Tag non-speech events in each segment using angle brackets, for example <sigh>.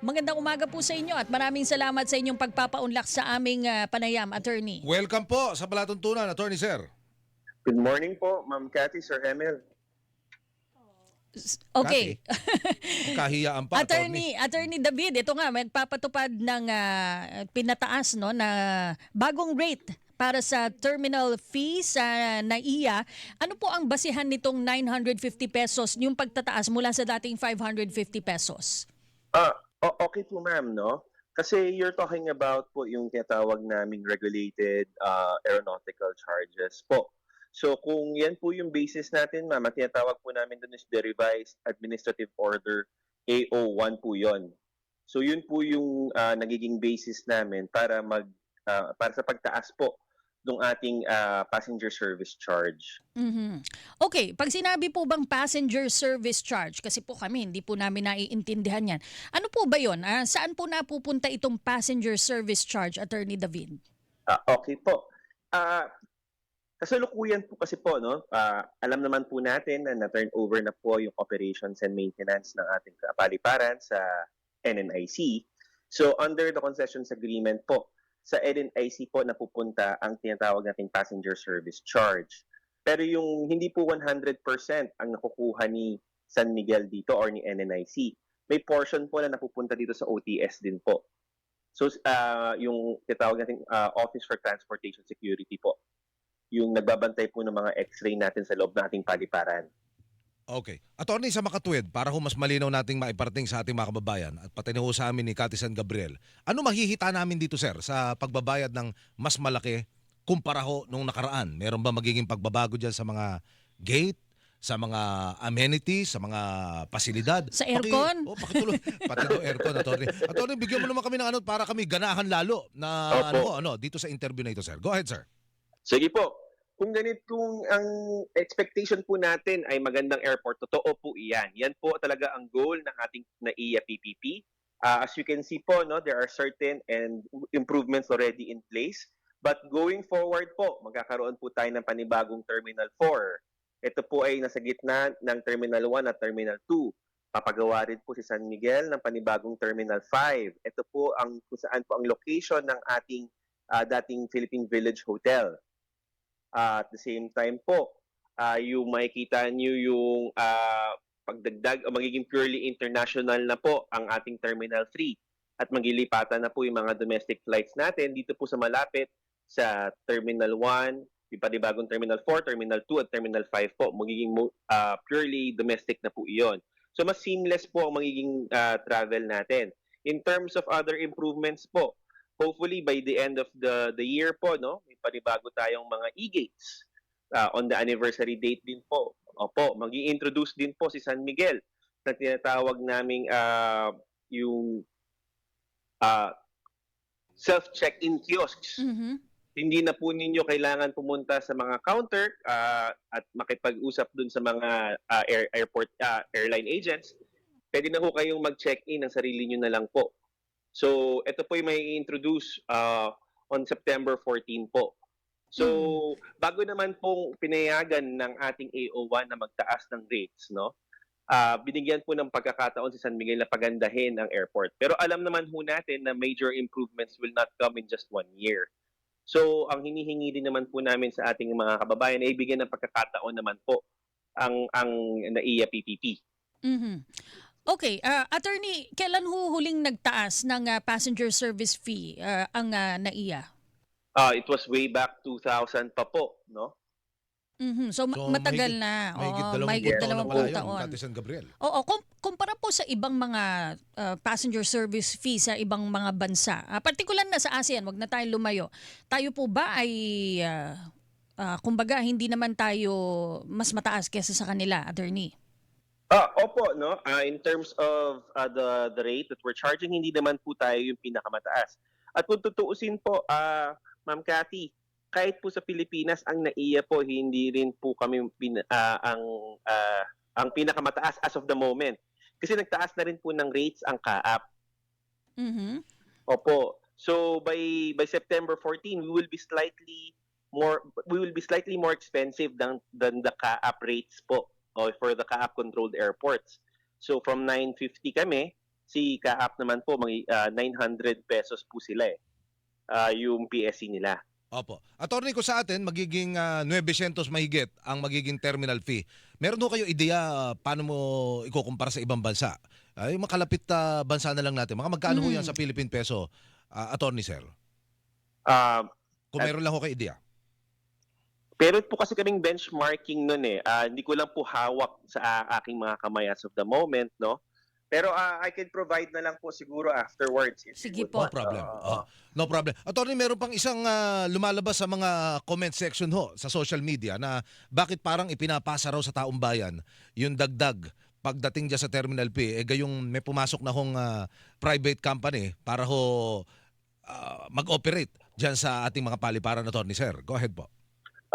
Magandang umaga po sa inyo at maraming salamat sa inyong pagpapaunlak sa aming ah, panayam, attorney. Welcome po sa Palatuntunan, Attorney Sir. Good morning po, Ma'am Cathy, Sir Emil. Okay. Ang kahiyaan pa, Attorney, Attorney David, ito nga, magpapatupad ng ah, pinataas no, na bagong rate para sa terminal fee sa NAIA. Ano po ang basihan nitong 950 pesos, yung pagtataas mula sa dating 550 pesos? Ah, o- okay po ma'am, no? Kasi you're talking about po yung tinatawag naming regulated uh, aeronautical charges po. So kung yan po yung basis natin, ma'am, ang tinatawag po namin doon is the revised administrative order AO1 po yon. So yun po yung ah, nagiging basis namin para mag ah, para sa pagtaas po ng ating ah, passenger service charge. Mhm. Okay, pag sinabi po bang passenger service charge, kasi po kami hindi po namin naiintindihan yan. Ano po ba yon? Ah, saan po napupunta itong passenger service charge, Attorney David? Ah, okay po. Ah, kasalukuyan po kasi po, no, ah, alam naman po natin na na-turn over na po yung operations and maintenance ng ating paliparan sa NNIC. So, under the concessions agreement po, sa NNIC po napupunta ang tinatawag nating passenger service charge. Pero yung hindi po 100% ang nakukuha ni San Miguel dito or ni NNIC, may portion po na napupunta dito sa OTS din po. So, ah, yung tinatawag nating ah, Office for Transportation Security po, yung nagbabantay po ng mga x-ray natin sa loob ng ating paliparan. Okay. Attorney, sa makatuwid, para ho mas malinaw nating maiparating sa ating mga kababayan at pati na ho sa amin ni Cathy San Gabriel, ano mahihita namin dito, sir, sa pagbabayad ng mas malaki kumpara ho nung nakaraan? Meron ba magiging pagbabago dyan sa mga gate, sa mga amenities, sa mga pasilidad? Sa aircon? Paki, oh, pakituloy. <laughs> Pati do aircon, attorney. Attorney, bigyan mo naman kami ng ano para kami ganahan lalo na Opo. ano, ano, dito sa interview na ito, sir. Go ahead, sir. Sige po. Kung ganit kung ang expectation po natin ay magandang airport, totoo po iyan. Yan po talaga ang goal ng ating NAIA PPP. Ah, as you can see po, no, there are certain and improvements already in place. But going forward po, magkakaroon po tayo ng panibagong Terminal 4. Ito po ay nasa gitna ng Terminal 1 at Terminal 2. Papagawa rin po si San Miguel ng panibagong Terminal 5. Ito po ang kung saan po ang location ng ating ah, dating Philippine Village Hotel. Ah, at the same time po, ah, yung makikita nyo yung ah, pagdagdag o magiging purely international na po ang ating Terminal 3 at maglilipatan na po yung mga domestic flights natin dito po sa malapit sa Terminal 1, yung panibagong Terminal 4, Terminal 2 at Terminal 5 po. Magiging ah, purely domestic na po iyon. So mas seamless po ang magiging ah, travel natin. In terms of other improvements po, hopefully by the end of the the year po no may panibago tayong mga e-gates Ah, on the anniversary date din po opo magi-introduce din po si San Miguel na tinatawag naming ah, yung ah, self check-in kiosks Mhm. hindi na po ninyo kailangan pumunta sa mga counter ah, at makipag-usap dun sa mga ah, air, airport ah, airline agents. Pwede na po kayong mag-check-in ng sarili nyo na lang po. So, ito po yung may introduce ah, on September 14 po. So, bago naman pong pinayagan ng ating AO1 na magtaas ng rates, no? ah, binigyan po ng pagkakataon si San Miguel na pagandahin ang airport. Pero alam naman po natin na major improvements will not come in just one year. So, ang hinihingi din naman po namin sa ating mga kababayan ay bigyan ng pagkakataon naman po ang ang NAIA PPP. Mhm. Okay, ah, attorney, kailan ho huling nagtaas ng ah, passenger service fee ah, ang ah, NAIA? Ah, it was way back 2000 pa po, no? Mhm. So, So, matagal mahigit- na. Mahigit Oo, dalawang mahigit taon na dalawang taon. Cathy San Gabriel. Oo, kum- kumpara po sa ibang mga ah, passenger service fee sa ibang mga bansa, ah, partikular na sa ASEAN, wag na tayong lumayo. Tayo po ba ay ah, ah, kumbaga hindi naman tayo mas mataas kaysa sa kanila, attorney? Ah, opo, no? Ah, in terms of ah, the the rate that we're charging, hindi naman po tayo yung pinakamataas. At kung tutuusin po, ah, Ma'am Cathy, kahit po sa Pilipinas, ang NAIA po, hindi rin po kami pin- ah, ang ah, ang pinakamataas as of the moment. Kasi nagtaas na rin po ng rates ang CAAP. Mhm. Opo. So by by September 14, we will be slightly more we will be slightly more expensive than than the CAAP rates po or for the CAAP controlled airports. So from 950 kami Si Kaap naman po, mga, ah, 900 pesos po sila eh. Ah, yung PSC nila. Opo. Attorney ko sa atin, magiging ah, 900 mahigit ang magiging terminal fee. Meron ho kayo ideya ah, paano mo ikukumpara sa ibang bansa? Ay, makalapit na bansa na lang natin. Mga magkano ho Mm. yan sa Philippine peso, ah, Attorney Sir? Ah, Kung meron lang ho kayo ideya. Pero po kasi kaming benchmarking nun eh. Ah, hindi ko lang po hawak sa aking mga kamay as of the moment, no? Pero ah, I can provide na lang po siguro afterwards. Sige po. No problem. Oh, no problem. Attorney, meron pang isang ah, lumalabas sa mga comment section ho sa social media na bakit parang ipinapasa raw sa taong bayan yung dagdag pagdating dyan sa Terminal P, eh gayong may pumasok na hong ah, private company para ho ah, mag-operate dyan sa ating mga paliparan, Attorney Sir. Go ahead po.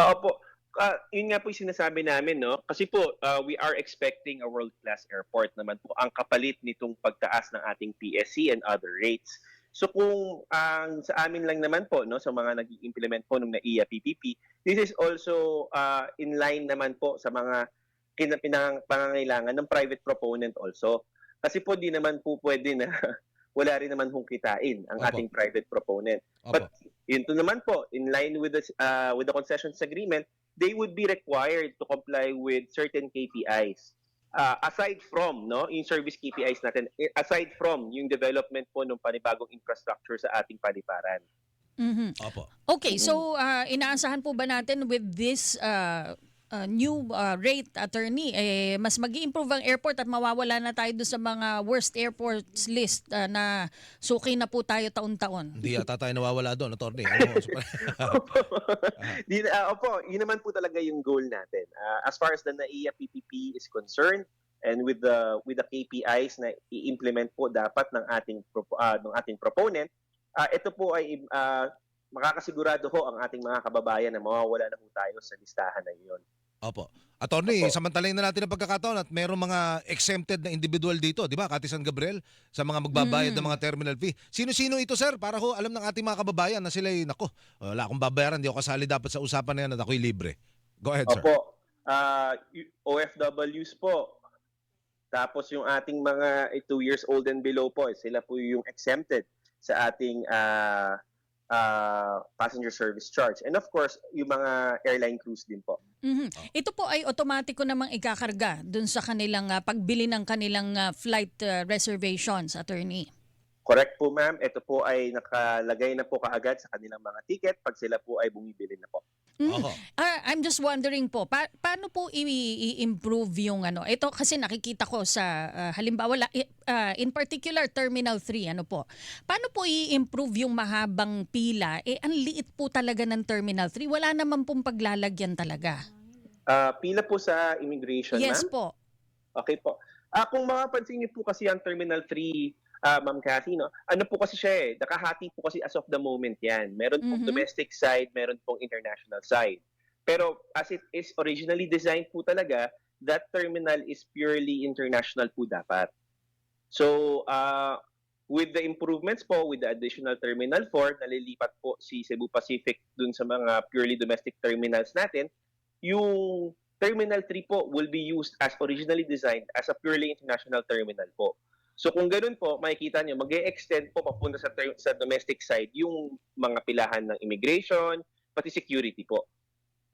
Oo po. Ah, yun nga po yung sinasabi namin, no? Kasi po, ah, we are expecting a world-class airport naman po ang kapalit nitong pagtaas ng ating PSC and other rates. So kung ang sa amin lang naman po, no, sa mga nag-implement po ng NAIA PPP, this is also ah, in line naman po sa mga pangangailangan ng private proponent also. Kasi po di naman po pwede na <laughs> wala rin naman hong kitain ang Opo. ating private proponent. Opo. But yun to naman po, in line with the, uh, with the concessions agreement, they would be required to comply with certain KPIs. Uh, aside from no yung service KPIs natin eh, aside from yung development po ng panibagong infrastructure sa ating paliparan Mhm. Opo. Okay, so ah, inaasahan po ba natin with this ah, ah, new ah, rate attorney eh mas mag-improve ang airport at mawawala na tayo doon sa mga worst airports list ah, na suki na po tayo taon-taon. Hindi yata tayo nawawala doon, Attorney. <laughs> Ano, <laughs> Di, ah, opo, yun naman po talaga yung goal natin. Ah, as far as the NAIA PPP is concerned, and with the with the KPIs na i-implement po dapat ng ating ah, ng ating proponent, ah, ito po ay ah, makakasigurado ho ang ating mga kababayan na mawawala na po tayo sa listahan na iyon. Opo. Attorney, Opo. samantalayin na natin ang pagkakataon at mayroong mga exempted na individual dito, di ba? Kati San Gabriel, sa mga magbabayad Mm. ng mga terminal fee. Sino-sino ito, sir? Para ho alam ng ating mga kababayan na sila'y, nako, wala akong babayaran, di ako kasali dapat sa usapan na yan at ako'y libre. Go ahead, sir. Opo, ah, y- OFWs po. Tapos yung ating mga 2 years old and below po, eh, sila po yung exempted sa ating ah, ah, passenger service charge. And of course, yung mga airline crews din po. Mhm. Ito po ay otomatiko namang ikakarga doon sa kanilang ah, pagbili ng kanilang ah, flight ah, reservations, attorney. Correct po ma'am, ito po ay nakalagay na po kaagad sa kanilang mga ticket pag sila po ay bumibili na po. Oho. Ah, I'm just wondering po, pa- paano po i-improve yung ano? Ito kasi nakikita ko sa ah, halimbawa la- ah, in particular Terminal 3 ano po. Paano po i-improve yung mahabang pila? Eh ang liit po talaga ng Terminal 3. Wala naman pong paglalagyan talaga. Ah, pila po sa immigration Yes ma'am? po. Okay po. Ah, kung mapapansin niyo po kasi ang Terminal 3, ah, Ma'am Cathy, no? ano po kasi siya eh, nakahati po kasi as of the moment yan. Meron pong Mhm. domestic side, meron pong international side. Pero as it is originally designed po talaga, that terminal is purely international po dapat. So, ah, with the improvements po, with the additional Terminal 4, nalilipat po si Cebu Pacific dun sa mga purely domestic terminals natin, yung Terminal 3 po will be used as originally designed as a purely international terminal po. So kung ganun po, makikita nyo, mag extend po papunta sa, sa domestic side yung mga pilahan ng immigration, pati security po.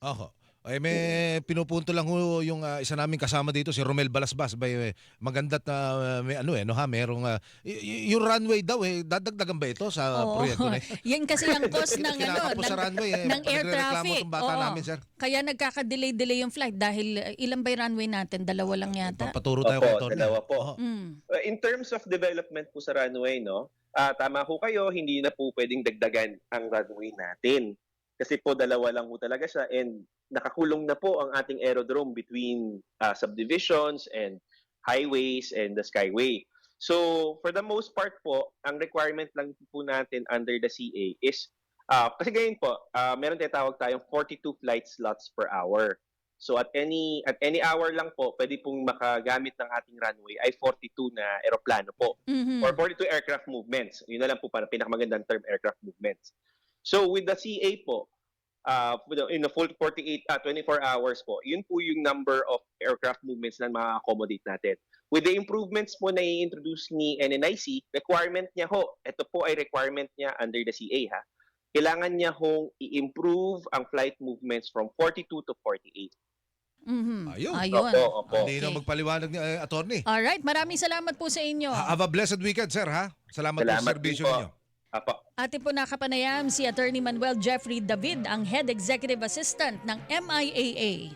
Oho. Ay, may pinupunto lang ho yung ah, isa naming kasama dito, si Romel Balasbas. Bay, eh, maganda't ah, may ano eh, no ha, merong, ah, y- y- yung runway daw eh, dadagdagan ba ito sa Oo. proyekto na <laughs> ito? Yan kasi ang cost ng ano, Kinakapos sa ng, runway eh. ng air Nagrereklamo traffic. itong bata Oo. namin, sir. Kaya nagkaka-delay-delay yung flight dahil uh, ilan ba yung runway natin? Dalawa lang yata. Papaturo tayo Opo, kay Atty. dalawa po. Mm. In terms of development po sa runway, no, ah, tama ho kayo, hindi na po pwedeng dagdagan ang runway natin. Kasi po dalawa lang po talaga siya and nakakulong na po ang ating aerodrome between ah, subdivisions and highways and the skyway. So, for the most part po, ang requirement lang po natin under the CA is, ah, kasi ganyan po, ah, meron tinatawag tayong 42 flight slots per hour. So at any at any hour lang po, pwede pong makagamit ng ating runway ay 42 na eroplano po Mhm. or 42 aircraft movements. Yun na lang po para pinakamagandang term aircraft movements. So with the CA po, uh, in a full 48, uh, 24 hours po, yun po yung number of aircraft movements na ma-accommodate natin. With the improvements po na i-introduce ni NNIC, requirement niya ho, ito po ay requirement niya under the CA ha, kailangan niya hong i-improve ang flight movements from 42 to 48. Mhm. Ayun. Ayun. Opo, opo. Hindi na magpaliwanag ni uh, attorney. Alright, maraming salamat po sa inyo. Ha- Have a blessed weekend, sir, ha? Salamat, po Salamat sa serbisyo din po. ninyo. Apo. Ate po nakapanayam si Attorney Manuel Jeffrey David, ang Head Executive Assistant ng MIAA.